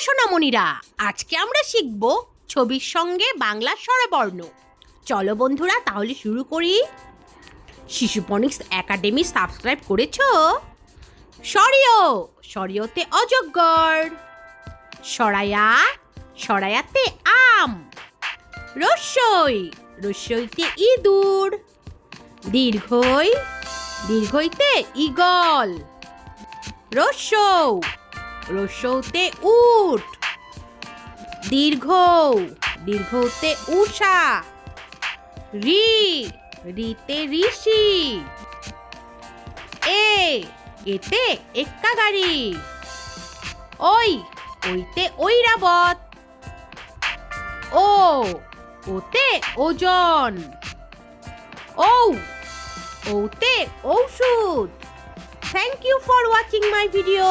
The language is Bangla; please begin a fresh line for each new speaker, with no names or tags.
সোনামণিরা। আজকে আমরা শিখব ছবির সঙ্গে বাংলা স্বরবর্ণ। চলো বন্ধুরা, তাহলে শুরু করি। শিশুপনিক্স একাডেমি সাবস্ক্রাইব করেছ? সরিয় সরিয়তে অজগর সরায়া সরায়াতে আম, রস্যই, রস্যইতে ইঁদুর, দীর্ঘই, দীর্ঘইতে ইগল রস্যৌ রস্যৌতে উট। দীর্ঘ দীর্ঘতে উষা। রি, রিতে ঋষি। এ, এতে এক্কা গাড়ি ওই, ওইতে ঐরাবত। ও, ওতে ওজন। ও ওতে ঔষধ। Thank you for watching my video